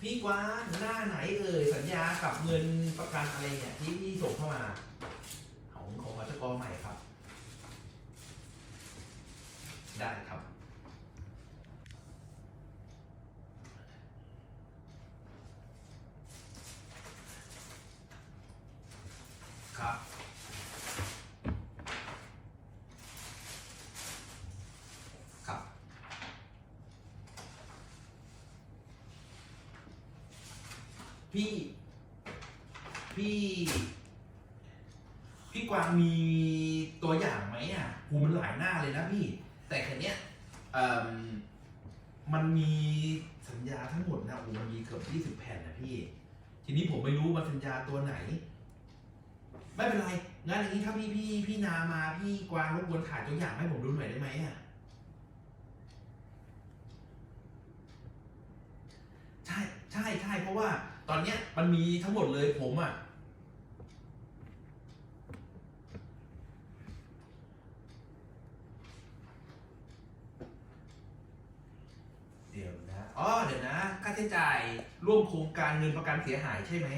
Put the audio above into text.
พี่กวาหน้าไหนเอ่ยสัญญากับเงินประกันอะไรเนี่ยที่พี่ส่งเข้ามาของของวัชกรใหม่ครับ ได้ครับครับครับ พี่ พี่ พี่กวางมีตัวอย่างไหมอะกูมันหลายหน้าเลยนะพี่ แต่แค่เนี้ยเอ่มมันมีสัญญาทั้งหมดนะโอ้มันมีเกือบยี่สิบแผ่นนะพี่ ทีนี้ผมไม่รู้ว่าสัญญาตัวไหน ไม่เป็นไรงั้นอย่างนี้ถ้าพี่พี่พี่นามาพี่กวางรบกวนถ่ายตัวอย่างให้ผมดูหน่อยได้ไหมอะ ใช่ใช่ ใช่เพราะว่าตอนเนี้ยมันมีทั้งหมดเลยผมอะเดี๋ยวนะอ๋อเดี๋ยวนะ ค่าใช้จ่ายร่วมโครงการเงินประกันเสียหายใช่ไหม